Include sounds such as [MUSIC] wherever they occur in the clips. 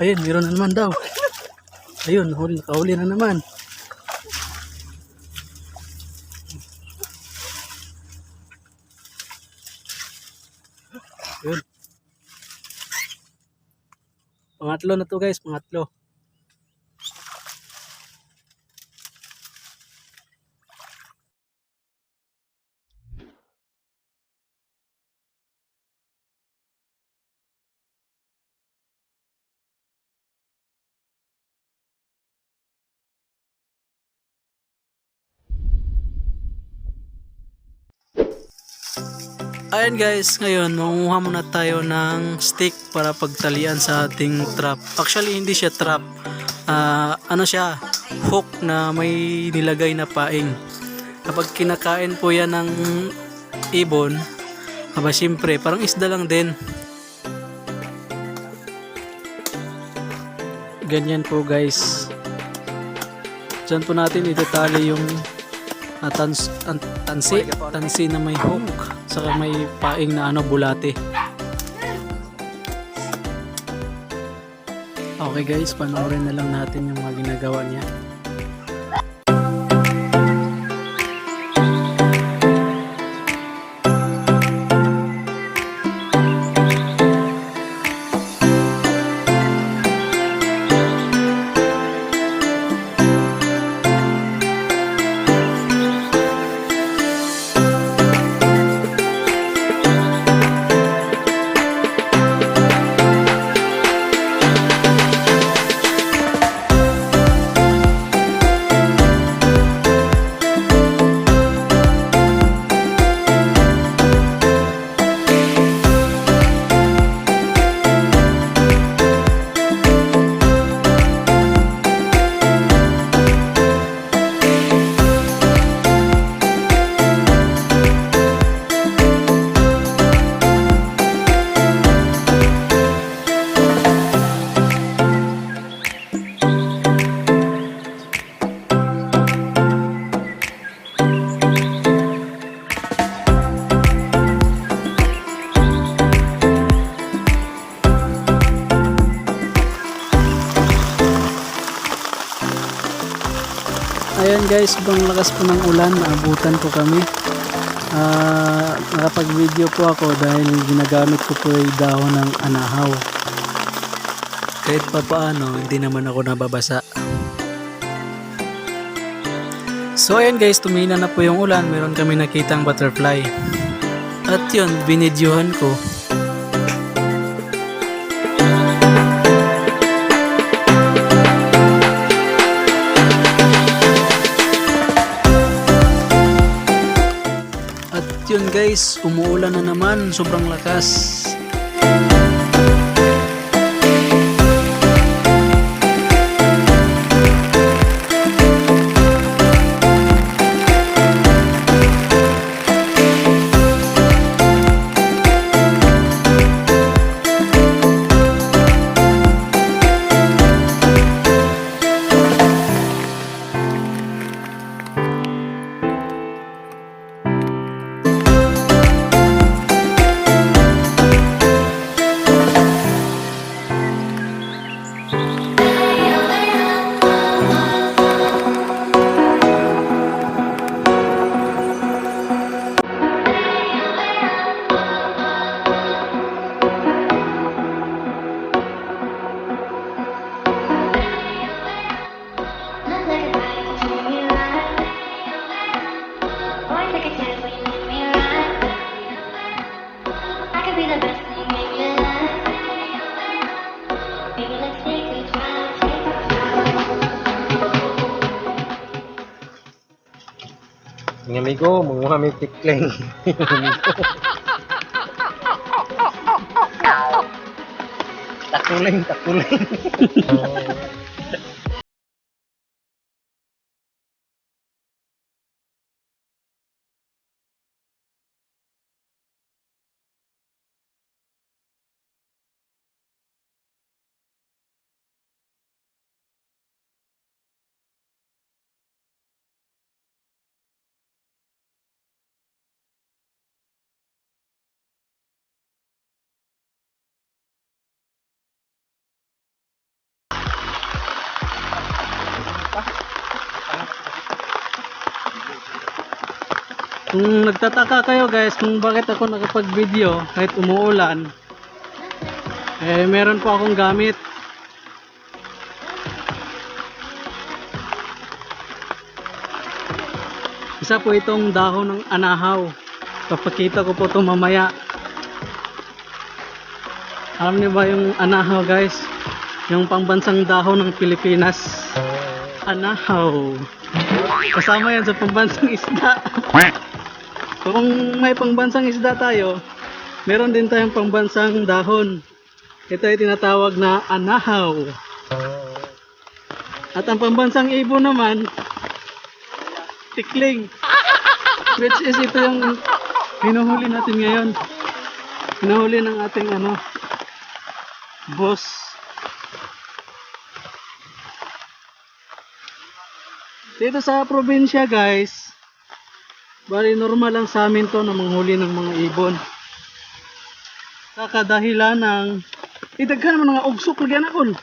Ayun, meron na naman daw. Ayun, huli, nakahuli na naman. Ayun. Pangatlo na to guys, pangatlo. Ayan guys, ngayon mangunguha muna tayo ng stick para pagtalian sa ating trap. Actually hindi siya trap. Ah, ano siya? Hook na may nilagay na paing. Kapag kinakain po yan ng ibon, aba siyempre, parang isda lang din. Ganyan po guys. Diyan po natin itatali yung uh, tans, an- tansi, tansi na may hook, saka may paing na ano, bulate. Okay guys, panoorin na lang natin yung mga ginagawa niya. Ayan guys, sobrang lakas po ng ulan, naabutan po kami. Ah, nakapag-video po ako dahil ginagamit ko po yung dahon ng anahaw. Kahit pa paano, hindi naman ako nababasa. So ayan guys, tumina na po yung ulan, meron kami nakitang butterfly. At yun, binidyohan ko. Guys, umuulan na naman, sobrang lakas. Mga amigo, mga may tikling. [LAUGHS] takuling, takuling. [LAUGHS] Kung nagtataka kayo guys kung bakit ako nakapag-video kahit umuulan, eh meron po akong gamit. Isa po itong dahon ng anahaw. Papakita ko po ito mamaya. Alam niyo ba yung anahaw guys? Yung pangbansang dahon ng Pilipinas. Anahaw. Kasama yan sa pambansang isda. Kung may pangbansang isda tayo, meron din tayong pangbansang dahon. Ito ay tinatawag na anahaw. At ang pambansang ibon naman, tikling. Which is ito yung hinuhuli natin ngayon. Hinuhuli ng ating ano, boss. Dito sa probinsya guys, bali normal lang sa amin to na manghuli ng mga ibon. Kakadahilan ng idaghan mo mga ugsok lagyan ako.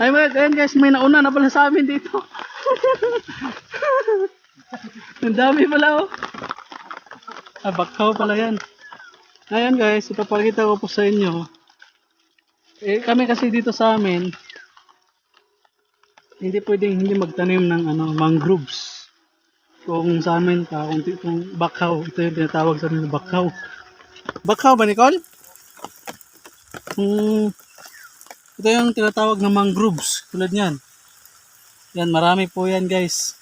Ay mga ayan guys, may nauna na pala sa amin dito. [LAUGHS] Ang dami pala oh. Ah, bakaw pala yan. Ayan guys, ipapakita ko po sa inyo. Eh, kami kasi dito sa amin, hindi pwedeng hindi magtanim ng ano, mangroves. Kung sa amin, ka, kung, kung bakaw, ito yung tinatawag sa amin bakaw. Bakaw ba, Nicole? Hmm, ito yung tinatawag na mangroves, tulad niyan. Yan, marami po yan guys.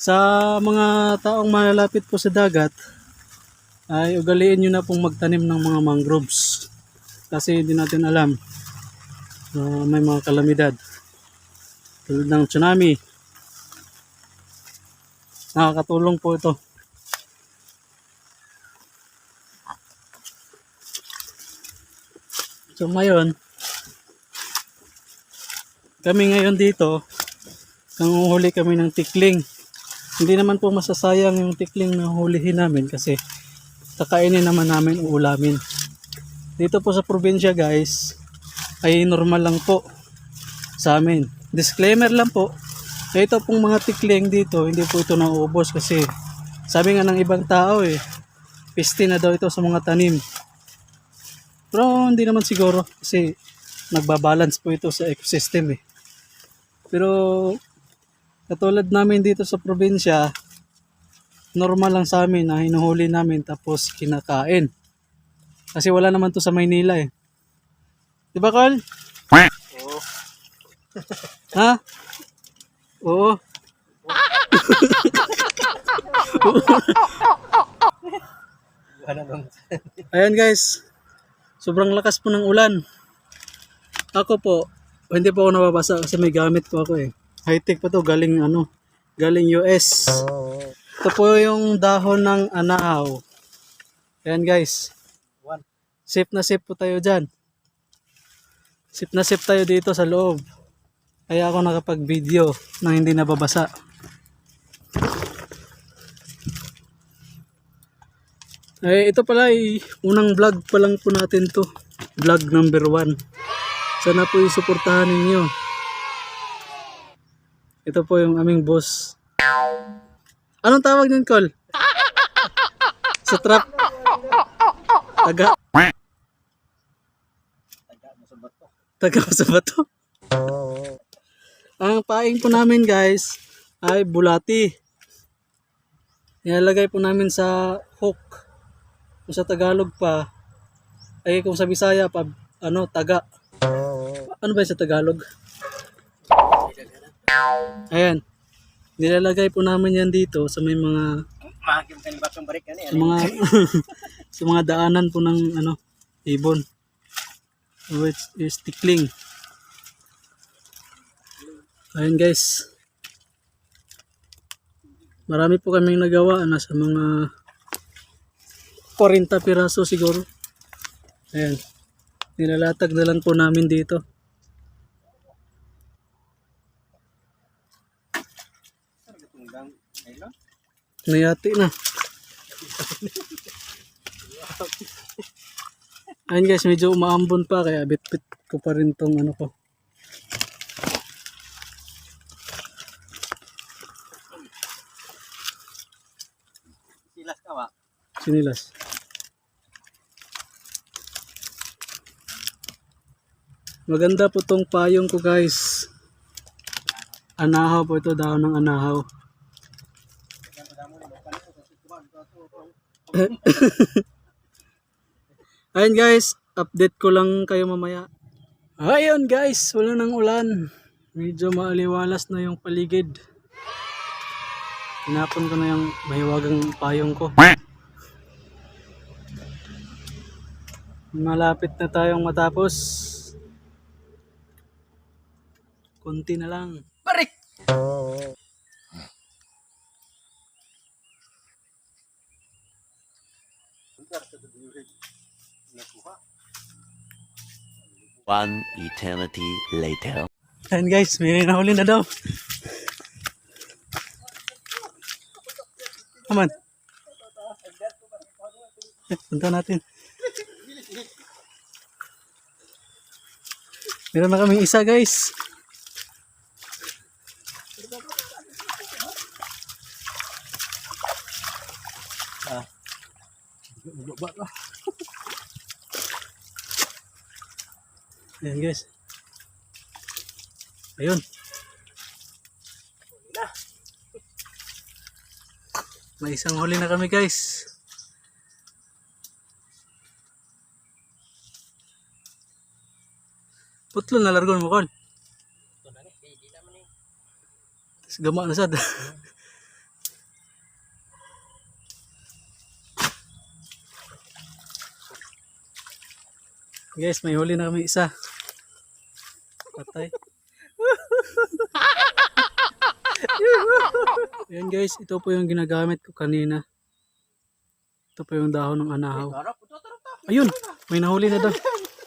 Sa mga taong malalapit po sa dagat, ay ugaliin nyo na pong magtanim ng mga mangroves kasi hindi natin alam na may mga kalamidad tulad ng tsunami. Nakakatulong po ito. So ngayon kami ngayon dito nanguhuli kami ng tikling. Hindi naman po masasayang yung tikling na hulihin namin kasi kakainin naman namin uulamin. Dito po sa probinsya guys ay normal lang po sa amin disclaimer lang po na ito pong mga tikling dito hindi po ito nauubos kasi sabi nga ng ibang tao eh piste na daw ito sa mga tanim pero hindi naman siguro kasi nagbabalance po ito sa ecosystem eh pero katulad namin dito sa probinsya normal lang sa amin na hinuhuli namin tapos kinakain kasi wala naman to sa Maynila eh. Di ba, Carl? Oo. [LAUGHS] ha? Oo. Ayan guys. Sobrang lakas po ng ulan. Ako po, hindi po ako nababasa kasi may gamit po ako eh. High-tech pa to, galing ano, galing US. Ito po yung dahon ng anaaw. Ayan guys. Safe na safe po tayo dyan. Safe na safe tayo dito sa loob. Kaya ako nakapag-video na hindi nababasa. Eh, ito pala ay unang vlog pa lang po natin to. Vlog number one. Sana po isuportahan ninyo. Ito po yung aming boss. Anong tawag niyan, Col? Sa trap. Taga. Taga sa bato. Ang paing po namin guys ay bulati. Nilalagay po namin sa hook. Kung sa Tagalog pa, ay kung sa Bisaya pa, ano, taga. Ano ba sa Tagalog? Ayan. Nilalagay po namin yan dito sa may mga yan sa mga [LAUGHS] sa mga daanan po ng ano ibon which is tickling ayun guys. Marami po kaming nagawa nasa mga 40 piraso siguro. Ayan nilalatag na lang po namin dito. Nayati na. Ayun guys, medyo umaambon pa kaya bit-bit ko pa rin tong ano ko. Sinilas. Maganda po tong payong ko guys. Anahaw po ito, daon ng anahaw. [LAUGHS] Ayun guys, update ko lang kayo mamaya. Ayun guys, wala nang ulan. Medyo maaliwalas na yung paligid. Tinapon ko na yung mahiwagang payong ko. Malapit na tayong matapos. Kunti na lang. Barik! One eternity later. Ayun guys, may nahuli na daw. Aman. Eh, punta natin. Meron na kaming isa guys. Ah. [LAUGHS] Ayan guys. Ayun. May isang huli na kami guys. Putlo na largon mo kon. Tapos gama na sad. [LAUGHS] guys, may huli na kami isa. Patay. [LAUGHS] Ayan guys, ito po yung ginagamit ko kanina. Ito po yung dahon ng anahaw. Ayun, may nahuli na daw.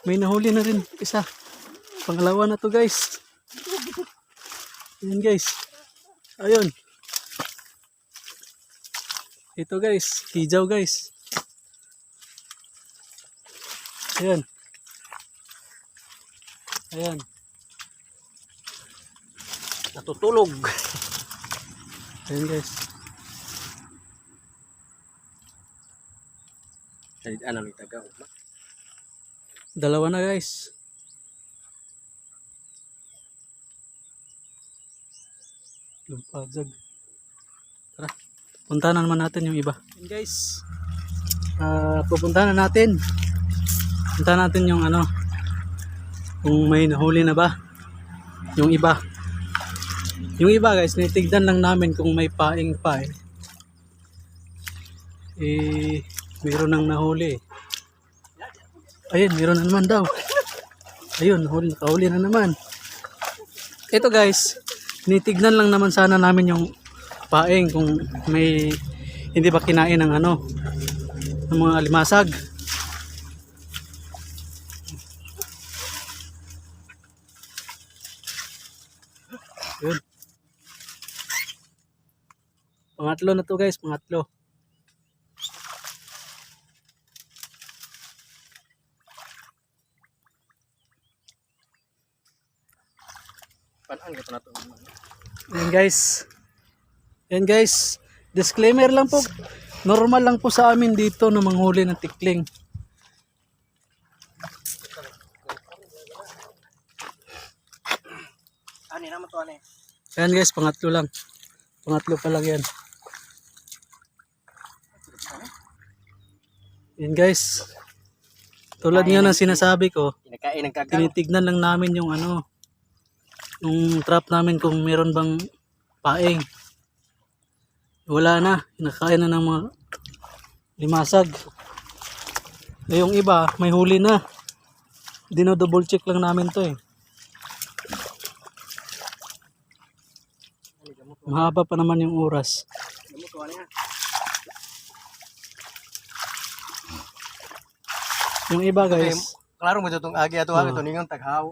May nahuli na rin isa. Pangalawa na to guys. Ayan guys. Ayun. Ito guys, hijaw guys. Ayan. Ayan. Natutulog. Ayan guys. Salit ano ni taga. Dalawa na guys. Lumpadzag. Tara. Punta na naman natin yung iba. Yun guys. Ah, pupunta na natin. Punta natin yung ano. Kung may nahuli na ba. Yung iba. Yung iba guys, nitigdan lang namin kung may paing pa eh. Eh, mayroon nang nahuli. Ayun, mayroon na naman daw. Ayun, nahuli, nakahuli na naman. Ito guys, nitignan lang naman sana namin yung paing kung may hindi ba kinain ng ano ng mga alimasag. Yun. Pangatlo na to guys, pangatlo. Panaan ka na to. Yan guys. Yan guys. Disclaimer lang po. Normal lang po sa amin dito na manghuli ng tikling. Ani naman to ani. Yan guys, pangatlo lang. Pangatlo pa lang yan. Yan guys. Tulad nga ng sinasabi ko, tinitignan lang namin yung ano, yung trap namin kung meron bang paing. Wala na, kinakain na ng mga limasag. Eh, yung iba, may huli na. Dino-double check lang namin to eh. Mahaba pa naman yung oras. Yung iba guys, Klaro mo itong agi ato. Oo. Ito ningon taghaw.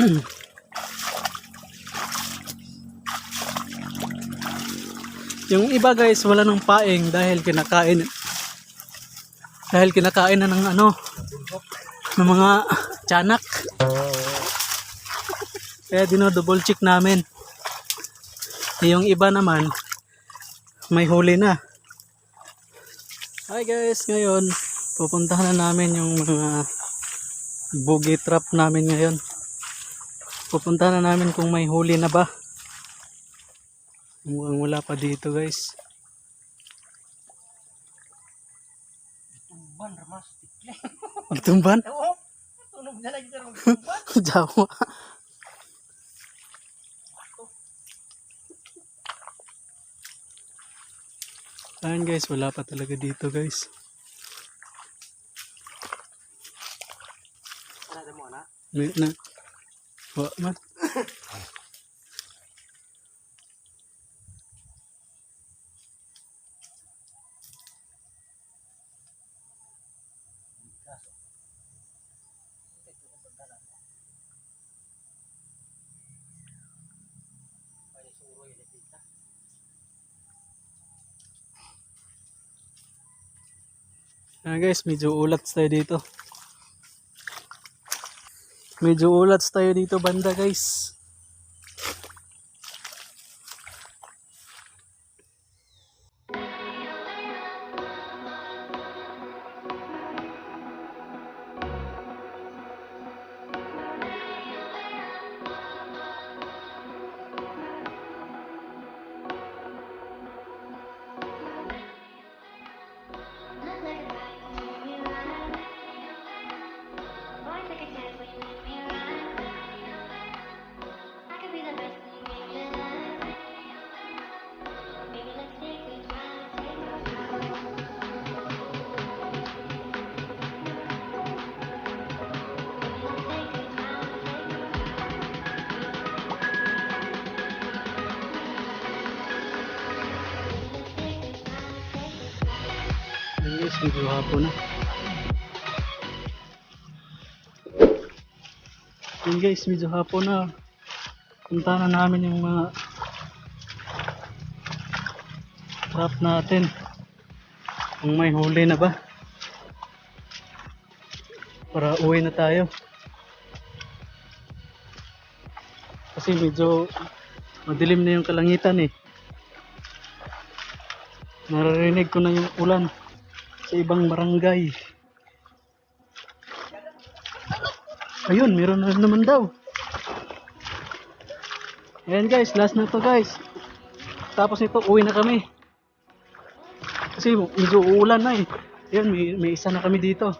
[CLEARS THROAT] yung iba guys, wala nang paing dahil kinakain dahil kinakain na ng ano ng mga tiyanak Kaya dinodouble check namin. Yung iba naman, may huli na. Hi guys, ngayon pupuntahan na namin yung mga boogie trap namin ngayon. Pupuntahan na namin kung may huli na ba. Mukhang wala pa dito guys. Ban, ramas. Magtumban? Oo. Tunog na lagi karong [LAUGHS] Jawa. Ayan guys, wala pa talaga dito guys. Ano mo na? Na. Wa man. Ah guys, medyo ulats tayo dito. Medyo ulats tayo dito banda guys. Hapon na. Ayan guys, medyo hapon na. Punta na namin yung mga trap natin. Kung may huli na ba. Para uwi na tayo. Kasi medyo madilim na yung kalangitan eh. Naririnig ko na yung ulan sa ibang barangay. Ayun, meron naman daw. Ayan guys, last na to guys. Tapos nito, uwi na kami. Kasi medyo uulan na eh. Ayun, may, may isa na kami dito.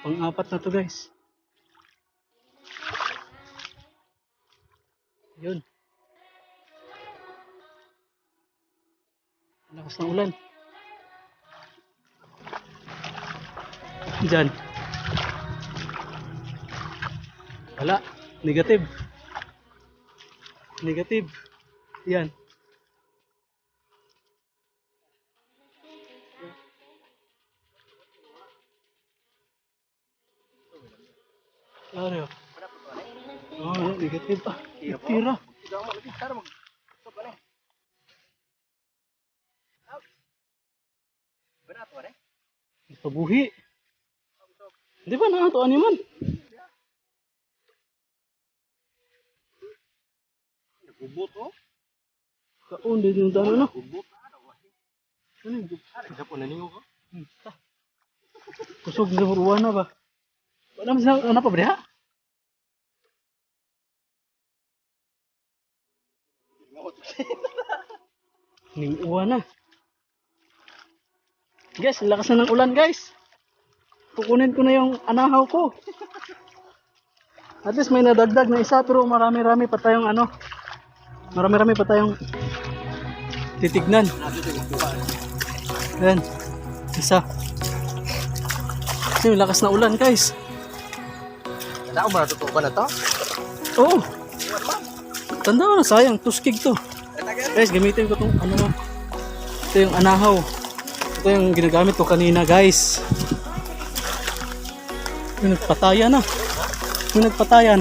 Pang-apat na to guys. Ayun. Lakas ng ulan. Diyan. Wala. Negative. Negative. Yan. Ano? Oh, negative pa. Tira. Ikaw mo lagi tara mag. Stop na. Berat wa eh. Pabuhi. Di ba na to man? Nagubot oh. Kaon din yung dano no. Gubot. Ano yung Sa po naningo ko. kusog sa buruan na ba? Wala man sa ano pa ba? Ning uwan na. Guys, lakas na ng ulan guys. Kukunin ko na yung anahaw ko. At least may nadagdag na isa pero marami-rami pa tayong ano. Marami-rami pa tayong titignan. Ayan. Isa. Kasi lakas na ulan guys. Tao ba totoo ba na to? Oo. Tanda ko na sayang. Tuskig to. Guys, gamitin ko tong ano. Ito yung anahaw. Ito yung ginagamit ko kanina guys. Yung nagpatayan na. Yung nagpatayan.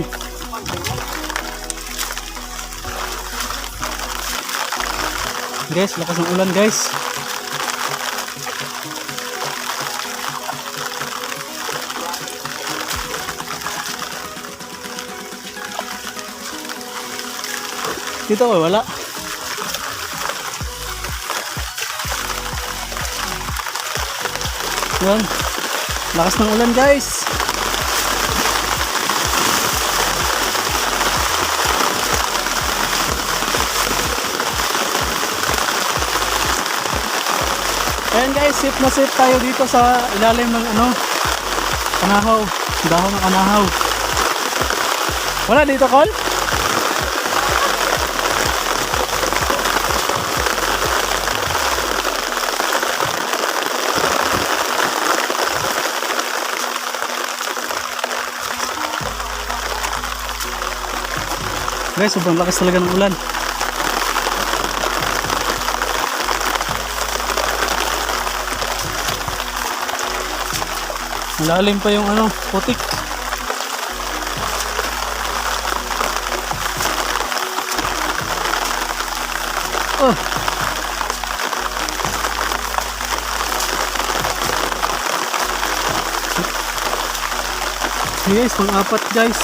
Guys, lakas ng ulan guys. Dito oh, wala. Yan. Lakas ng ulan guys. Safe na safe tayo dito sa ilalim ng ano, kanahaw. Dahon ng kanahaw. Wala dito, Col? Guys, sobrang lakas talaga ng ulan. Malalim pa yung ano, putik. Oh. Yes, pang-apat guys.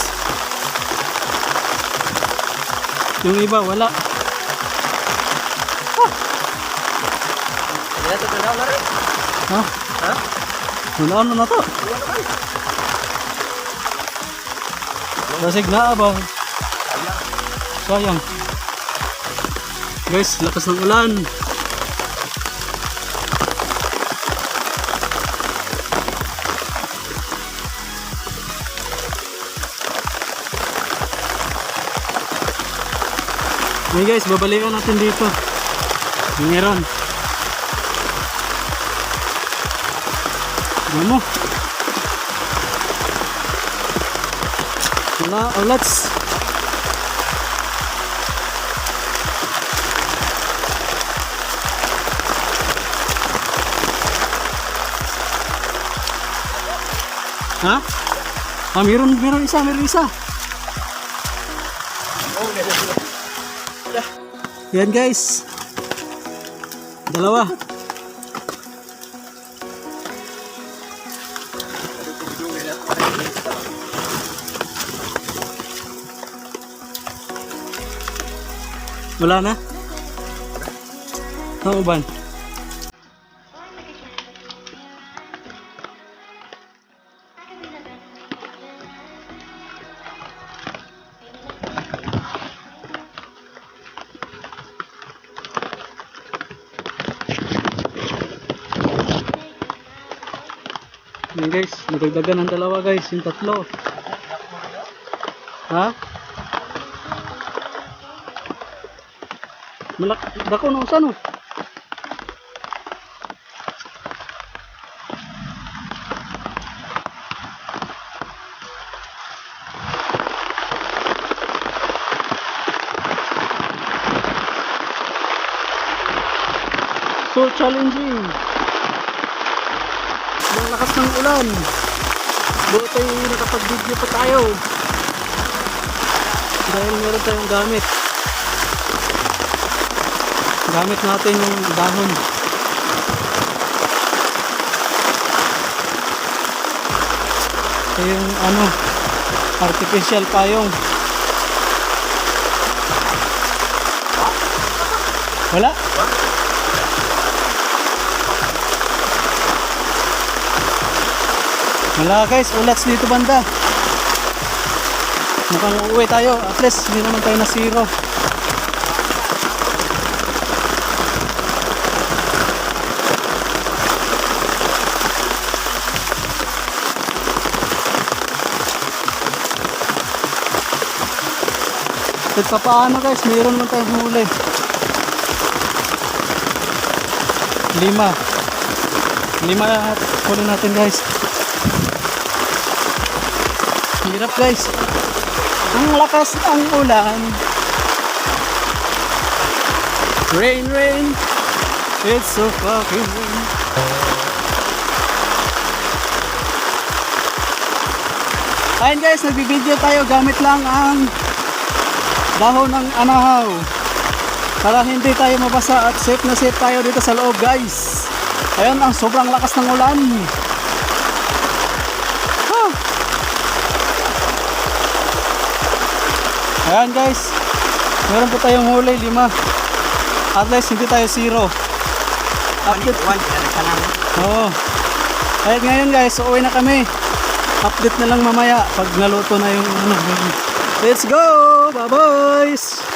Yung iba, wala. Rin. Ha? Ha? Wala ano na to. Basig na ba? Sayang. Guys, lakas ng ulan. Hey guys, babalikan natin dito. Meron. Ano mo? Wala, oh, let's. Ha? Ah, meron, meron isa, meron isa. Yan guys. Dalawa. Wala na? Ano ba? Yan guys, nadagdagan ng dalawa guys, yung tatlo. Ha? Malak, dako na usan oh. So challenging. Ang lakas ng ulan. Buti nakapag-video pa tayo. Dahil meron tayong gamit. Gamit natin yung dahon. Ito yung ano, artificial payong. Wala? Wala guys, ulats dito banda. Mukhang uuwi tayo. At least hindi naman tayo na zero. Kahit pa paano guys, mayroon naman tayong huli. Lima. Lima huli natin guys. Hirap guys. Ang lakas ng ulan. Rain, rain. It's so fucking rain. Ayun guys, nagbibideo tayo gamit lang ang dahon ng anahaw. Para hindi tayo mabasa at safe na safe tayo dito sa loob guys. Ayun ang sobrang lakas ng ulan. Ayan guys. Meron po tayong huli, lima. At least hindi tayo zero. Update. One, lang. Oo. Kahit ngayon guys, uuwi na kami. Update na lang mamaya pag naluto na yung ano. Let's go! Bye boys!